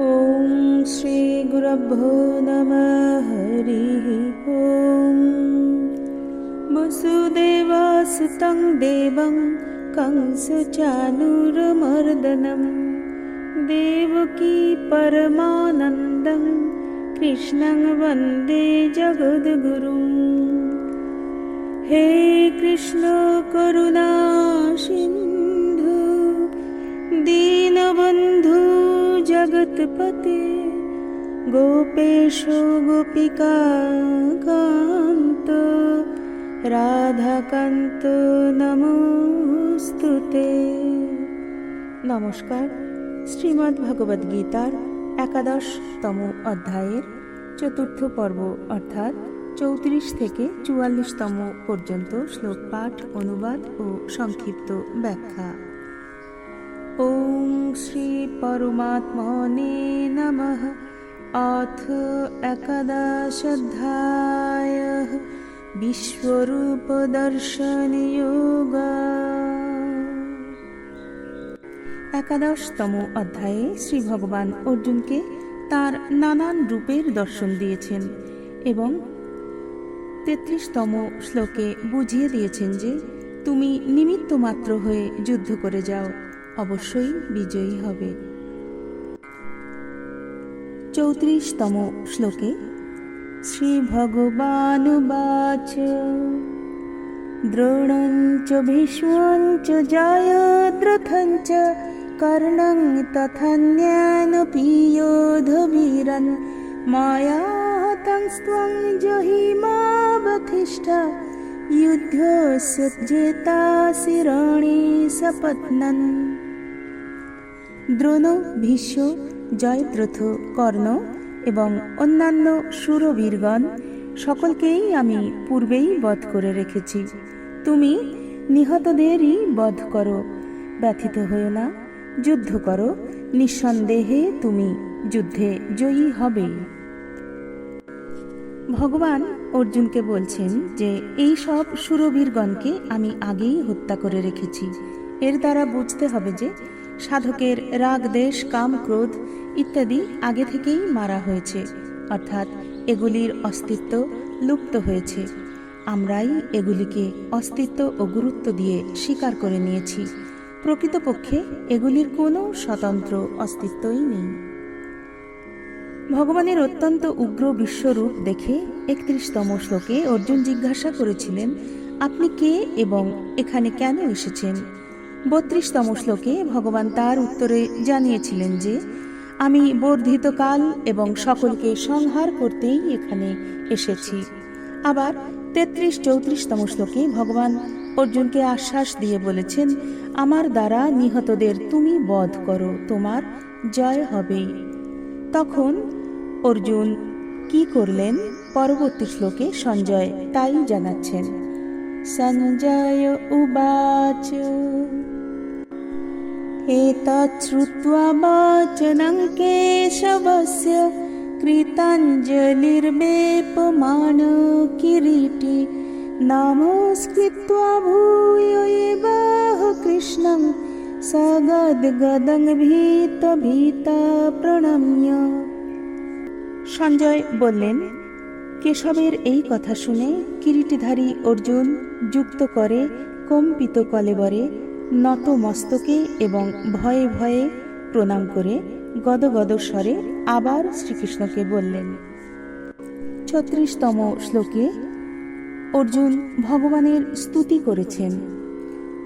ॐ श्रीगुरभ्यो नमः हरिः ॐ। वसुदेवासुतं देवं कंसचानूरमर्दनं। देवकी परमानन्दं कृष्णं वन्दे जगद्गुरुम् हे कृष्ण करुणा জগৎপতে গোপেশ গোপিকা কান্ত, রাধাকান্ত নমস্তুতে। নমস্কার, শ্রীমদ্ ভগবদ গীতার একাদশতম অধ্যায়ের চতুর্থ পর্ব, অর্থাৎ চৌত্রিশ থেকে চুয়াল্লিশতম পর্যন্ত শ্লোক পাঠ, অনুবাদ ও সংক্ষিপ্ত ব্যাখ্যা। ॐ श्रीपरमात्मने नमः अथ एकादशाध्यायः বিশ্বরূপদর্শনযোগা একাদশতম অধ্যায়ে শ্রী ভগবান অর্জুনকে তার নানান রূপের দর্শন দিয়েছেন এবং তেত্রিশতম শ্লোকে বুঝিয়ে দিয়েছেন যে তুমি নিমিত্ত মাত্র হয়ে যুদ্ধ করে যাও অবশ্যই বিজয়ী হবে। চৌত্রিশতম শ্লোকে, শ্রী ভগবানুবাচ দ্রোণঞ্চ, ভীষ্মঞ্চ, জয়দ্রথঞ্চ, কর্ণং তথন্যানপি যোধবীরन् মায়া তংস্ত্বং জহিমাবধিষ্ঠ युद्धस्य जेता शिरोणि सपत्नन् দ্রোণ, ভীষ্ম, জয়দ্রথ, কর্ণ এবং অন্যান্য সুরবীরগণ, সকলকেই আমি পূর্বেই বধ করে রেখেছি। তুমি নিহতদেরই বধ করো, ব্যথিত হয়েও না, যুদ্ধ করো, নিঃসন্দেহে তুমি যুদ্ধে জয়ী হবে। ভগবান অর্জুনকে বলছেন যে, এই সব সুরবীরগণকে আমি আগেই হত্যা করে রেখেছি। এর দ্বারা বুঝতে হবে যে সাধকের রাগ, দেশ, কাম, ক্রোধ ইত্যাদি আগে থেকেই মারা হয়েছে। অর্থাৎ এগুলির অস্তিত্ব লুপ্ত হয়েছে। আমরাই এগুলিকে অস্তিত্ব ও গুরুত্ব দিয়ে স্বীকার করে নিয়েছি। প্রকৃতপক্ষে এগুলির কোনো স্বতন্ত্র অস্তিত্বই নেই। ভগবানের অত্যন্ত উগ্র বিশ্বরূপ দেখে একত্রিশতম শ্লোকে অর্জুন জিজ্ঞাসা করেছিলেন, আপনি কে এবং এখানে কেন এসেছেন? বত্রিশতম শ্লোকে ভগবান তার উত্তরে জানিয়েছিলেন যে, আমি বর্ধিত কাল এবং সকলকে সংহার করতেই এখানে এসেছি। আবার তেত্রিশ চৌত্রিশতম শ্লোকে ভগবান অর্জুনকে আশ্বাস দিয়ে বলেছেন, আমার দ্বারা নিহতদের তুমি বধ করো, তোমার জয় হবে। তখন অর্জুন কি করলেন? পরবর্তী শ্লোকে সঞ্জয় তাই জানাচ্ছেন, সঞ্জয় উবাচ। एतत् श्रुत्वा वाचनं केशवस्य कृताञ्जलिर्वेपमान किरीटी नमस्कृत्वा भूय एवाह कृष्णं सगद्गदं ভীতা প্রণম্য সঞ্জয় বললেন কেশবের এই কথা শুনে কিরিটিধারী অর্জুন যুক্ত করে কম্পিত কলেবরে নত মস্তকে এবং ভয়ে ভয়ে প্রণাম করে গদগদ স্বরে আবার শ্রীকৃষ্ণকে বললেন, ছত্রিশতম শ্লোকে, অর্জুন ভগবানের স্তুতি করেছেন।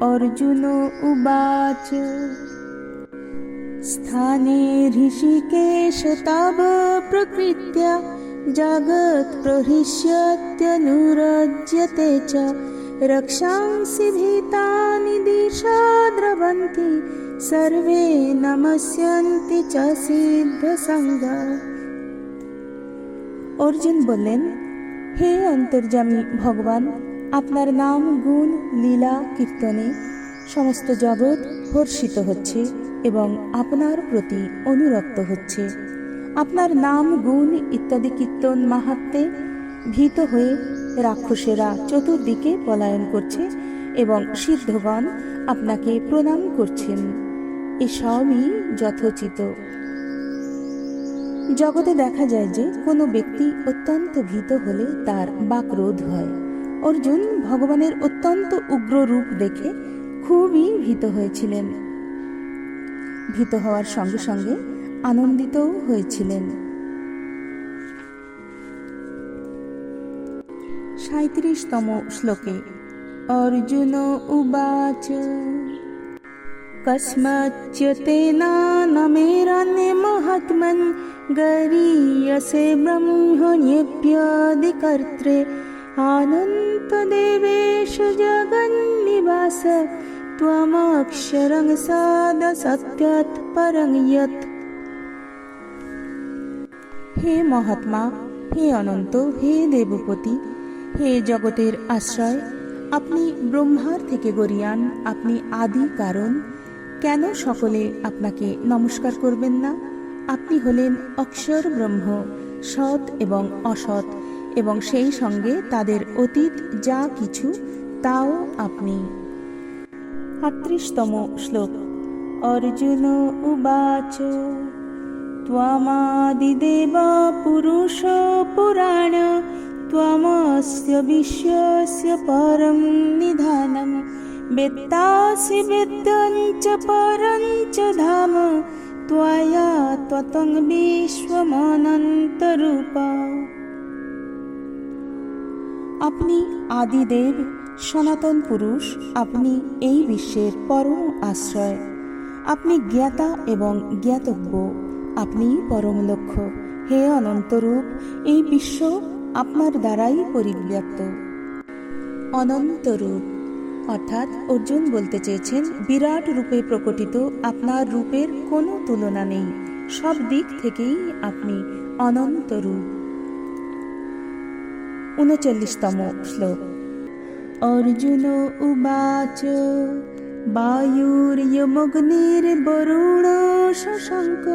অর্জুন উবাচ, স্থানে ঋষিকেশ তব প্রকৃত্য, জগৎ প্রহৃষ্যত্যনুরজ্যতে চ रक्षांसि भीतानि दिशा द्रवन्ति सर्वे নমস্যন্তি চ সিদ্ধসঙ্গ অর্জুন বললেন হে অন্তর্যামী ভগবান আপনার নাম গুণ লীলা কীর্তনে সমস্ত জগৎ হর্ষিত হচ্ছে এবং আপনার প্রতি অনুরক্ত হচ্ছে আপনার নাম গুণ ইত্যাদি কীর্তন মাহাত্মে ভীত হয়ে রাক্ষসেরা চতুর্দিকে পলায়ন করছে এবং সিদ্ধগণ আপনাকে প্রণাম করছেন। এসবই যথোচিত। জগতে দেখা যায় যে কোনো ব্যক্তি অত্যন্ত ভীত হলে তার বাকরোধ হয়। অর্জুন ভগবানের অত্যন্ত উগ্র রূপ দেখে খুবই ভীত হয়েছিলেন। ভীত হওয়ার সঙ্গে সঙ্গে আনন্দিতও হয়েছিলেন। সাঁত্রিশতম শ্লোকে অর্জুন উবাচ কস্মাচ্চ তেনানমেরণ্যে মহাত্মন গরীয়সে ব্রহ্মণ্যেভ্যধিকর্ত্রে অনন্তদেবেশ জগন্নিবাস त्वमक्षरं सदसत्यात् परं यत् হে মহাত্মা হে অনন্ত হে দেবপতি হে জগতের আশ্রয় আপনি ব্রহ্মার থেকে গরিয়ান আপনি আদি কারণ কেন সকলে আপনাকে নমস্কার করবেন না আপনি হলেন অক্ষর ব্রহ্ম সৎ এবং অসৎ এবং সেই সঙ্গে তাদের অতীত যা কিছু তাও আপনি আটত্রিশতম শ্লোক অর্জুন উবাচ त्वमादिदेव पुरुष पुराण त्वमस्य विश्वस्य परं निधानं वेत्तासि वेद्यं च परं च धाम त्वया त्वतं विश्वमनन्तरूपा আপনি আদিদেব সনাতন পুরুষ আপনি এই বিশ্বের পরম আশ্রয় আপনি জ্ঞাতা এবং জ্ঞাতব্য আপনি পরম লক্ষ্য হে অনন্তরূপ এই বিশ্ব আপনার দ্বারাই পরিব্যাপ্ত। অনন্তরূপ। অর্থাৎ অর্জুন বলতে চেয়েছেন, বিরাট রূপে প্রকটিত আপনার রূপের কোনো তুলনা নেই। সব দিক থেকেই আপনি অনন্তরূপ। উনচল্লিশতম শ্লোক। অর্জুন উবাচ বায়ুর্যমগ্নির্বরুণ শশাঙ্ক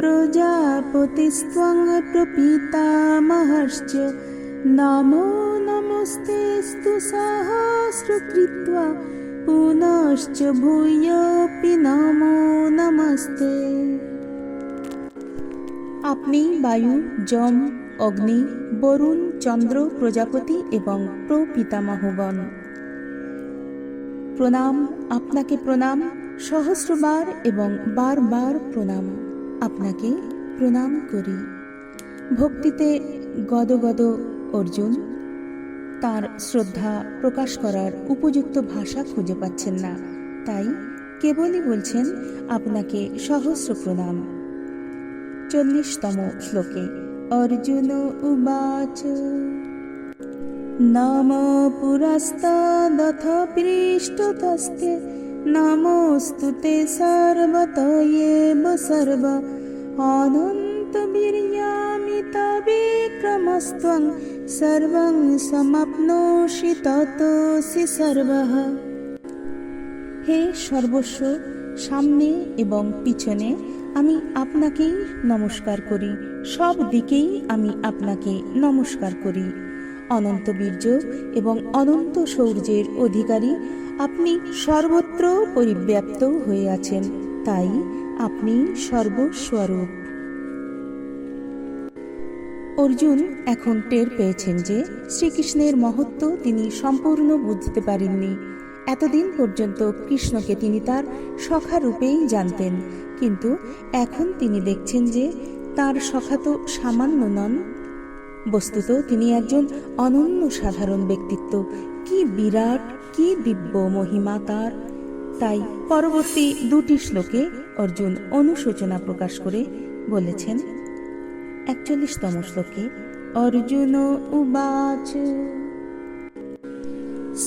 প্রজাপতিস্ত্বং প্রপিতামহশ্চ নমো নমস্তেস্তু সহস্রকৃত্বা পুনশ্চ ভূয়োপি নমো নমস্তে আপনি বায়ু, যম, অগ্নি, বরুণ, চন্দ্র, প্রজাপতি এবং প্রপিতামহগণ। প্রণাম, আপনাকে প্রণাম, সহস্রবার এবং বারবার প্রণাম। আপনাকে প্রণাম করি। ভক্তিতে গদগদ অর্জুন, তার শ্রদ্ধা প্রকাশ করার উপযুক্ত ভাষা খুঁজে পাচ্ছেন না, তাই কেবলই বলছেন আপনাকে সহস্র প্রণাম। চল্লিশতম শ্লোকে, অর্জুন উবাচ। নম পুরস্তদথ পৃষ্ঠতস্তে নমোস্তু তে সর্বতয়েব সর্ব অনন্তবীর্যামিতবিক্রমস্ত্বং সর্বং সমাপ্নোষি ততোসি সর্বঃ হে সর্বস্ব, সামনে এবং পিছনে আমি আপনাকেই নমস্কার করি। সব দিকেই আমি আপনাকে নমস্কার করি। অনন্ত বীর্য এবং অনন্ত সৌর্যের অধিকারী আপনি সর্বত্র পরিব্যাপ্ত হয়ে আছেন, তাই আপনি সর্বস্বরূপ। অর্জুন এখন টের পেয়েছেন যে শ্রীকৃষ্ণের মহত্ব তিনি সম্পূর্ণ বুঝতে পারেননি। এতদিন পর্যন্ত কৃষ্ণকে তিনি তার সখা রূপেই জানতেন, কিন্তু এখন তিনি দেখছেন যে তার সখা তো সামান্য নন। বস্তুত তিনি একজন অনন্য সাধারণ ব্যক্তিত্ব কি বিরাট, কি দিব্য মহিমা তার। তাই পরবর্তী দুটি শ্লোকে অর্জুন অনুশোচনা প্রকাশ করে বলেছেন, একচল্লিশতম শ্লোকে, অর্জুন উবাচ।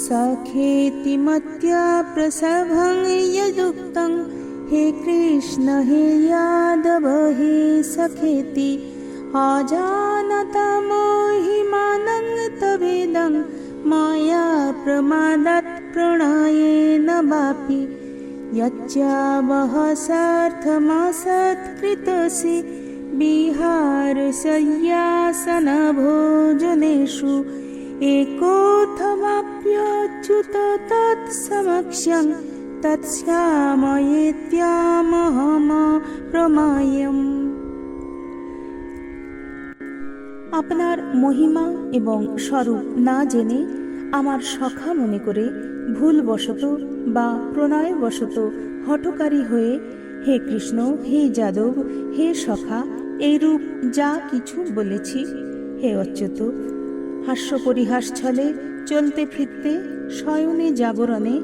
সখেতিমত্যা প্রসভং যদুক্তং হে কৃষ্ণ, হে যাদব, হে সখেতি। অজানতমহিমানং তবেদং माया प्रमादात् प्रणयेन वापि यच्चावह सार्थमासत्कृतसि विहारशय्यासनभोजनेषु एकोऽथवाप्यच्युत तत्समक्षं तत्स्यामयेत्यामहम प्रमायम् আপনার মহিমা এবং স্বরূপ না জেনে আমার সখা মনে করে ভুলবশত বা প্রণয়বশত হঠকারী হয়ে, হে কৃষ্ণ, হে যাদব, হে সখা, এইরূপ যা কিছু বলেছি, হে অচ্যুত, হাস্য পরিহাস ছলে চলতে ফিরতে, শয়নে জাগরণে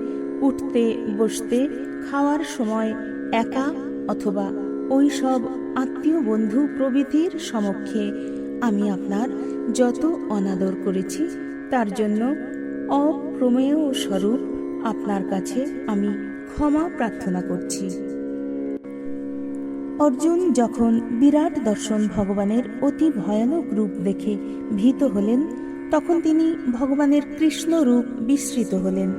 উঠতে বসতে, খাওয়ার সময় একা অথবা ওই সব আত্মীয় বন্ধু প্রভৃতির সমক্ষে আমি আপনার যত অনাদর করেছি, তার জন্য অপ্রমেয় স্বরূপ আপনার কাছে আমি ক্ষমা প্রার্থনা করছি। অর্জুন যখন বিরাট দর্শন ভগবানের অতি ভয়ানক রূপ দেখে ভীত হলেন, তখন তিনি ভগবানের কৃষ্ণ রূপ বিস্মৃত হলেন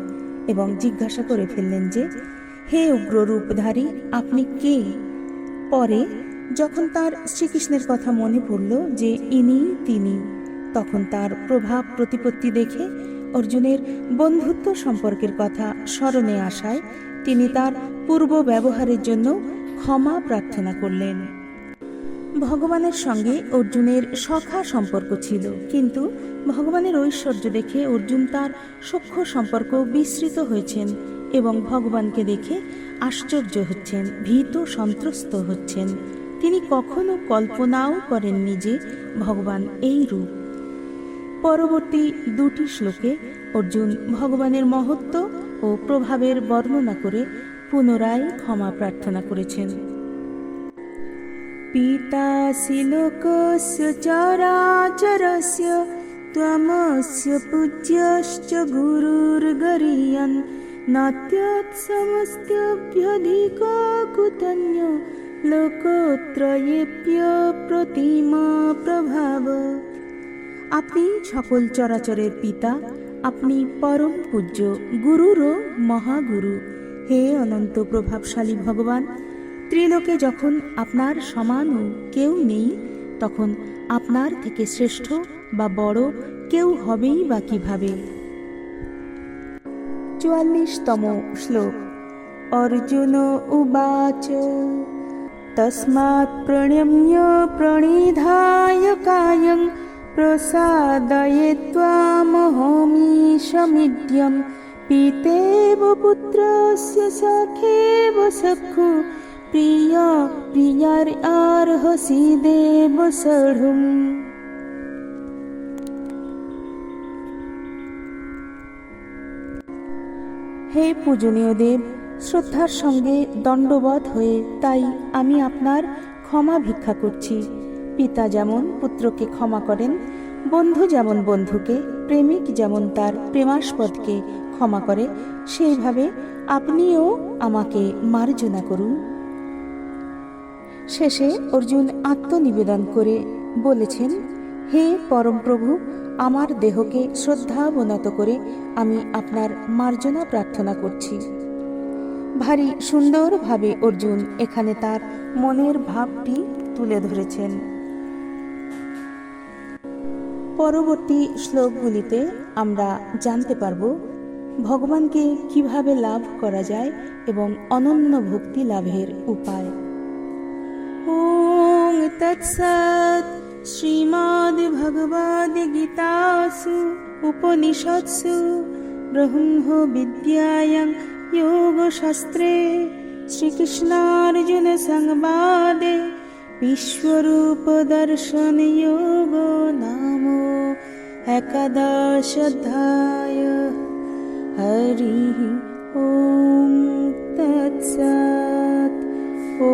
এবং জিজ্ঞাসা করে ফেললেন যে, হে উগ্র রূপধারী আপনি কে? পরে যখন তার শ্রীকৃষ্ণের কথা মনে পড়ল যে ইনি, তিনি, তখন তার প্রভাব প্রতিপত্তি দেখে অর্জুনের বন্ধুত্ব সম্পর্কের কথা স্মরণে আসায় তিনি তার পূর্ব ব্যবহারের জন্য ক্ষমা প্রার্থনা করলেন। ভগবানের সঙ্গে অর্জুনের সখা সম্পর্ক ছিল, কিন্তু ভগবানের ঐশ্বর্য দেখে অর্জুন তার সখ্য সম্পর্ক বিস্মৃত হয়েছেন এবং ভগবানকে দেখে আশ্চর্য হচ্ছেন, ভীত সন্ত্রস্ত হচ্ছেন। তিনি কখনো কল্পনাও করেননি যে ভগবান এই রূপ। পরবর্তী দুটি শ্লোকে অর্জুন ভগবানের মহত্ব ও প্রভাবের বর্ণনা করে পুনরায় ক্ষমা প্রার্থনা করেছেন। পিতাসি লোকস্য চরাচরস্য, ত্বমস্য পূজ্যশ্চ গুরুর্গরীয়न् নাত্যৎসমস্ত্যভ্যধিক কুতন্য লোকত্রয়েপ্য প্রতিমা প্রভাব আপনি সকল চরাচরের পিতা, আপনি পরম পূজ্য গুরুরও মহাগুরু। হে অনন্ত প্রভাবশালী ভগবান, ত্রিলোকে যখন আপনার সমানও কেউ নেই, তখন আপনার থেকে শ্রেষ্ঠ বা বড় কেউ হবেই বা কীভাবে? চুয়াল্লিশতম শ্লোক। অর্জুন উবাচ। তস্মাৎ প্রণম্য প্রণিধায় কায়ং প্রসাদয়ে त्वामहोमीशमिड्यं পিতেব পুত্রস্য সখেব সখু প্রিয় প্রিয়ার আর্হসি দেব সঢ়ুম হে পূজনীয় দেব শ্রদ্ধার সঙ্গে দণ্ডবধ হয়ে তাই আমি আপনার ক্ষমা ভিক্ষা করছি। পিতা যেমন পুত্রকে ক্ষমা করেন, বন্ধু যেমন বন্ধুকে, প্রেমিক যেমন তার প্রেমাস্পদকে ক্ষমা করে, সেইভাবে আপনিও আমাকে মার্জনা করুন। শেষে অর্জুন আত্মনিবেদন করে বলেছেন, হে পরমপ্রভু, আমার দেহকে শ্রদ্ধা শ্রদ্ধাবনত করে আমি আপনার মার্জনা প্রার্থনা করছি। ভারী সুন্দরভাবে অর্জুন এখানে তার মনের ভাবটি তুলে ধরেছেন। পরবর্তী শ্লোকগুলিতে আমরা জানতে পারব ভগবানকে কীভাবে লাভ করা যায় এবং অনন্য ভক্তি লাভের উপায়। ওং তৎসৎ শ্রীমদ্ ভগবদ গীতাসু উপনিষৎসু ব্রহ্ম বিদ্যায়াং योगशास्त्रे श्रीकृष्णार्जुनसंवादे विश्वरूपदर्शनयोगो नामो एकादशधाय हरिः ॐ तत्सत्। ॐ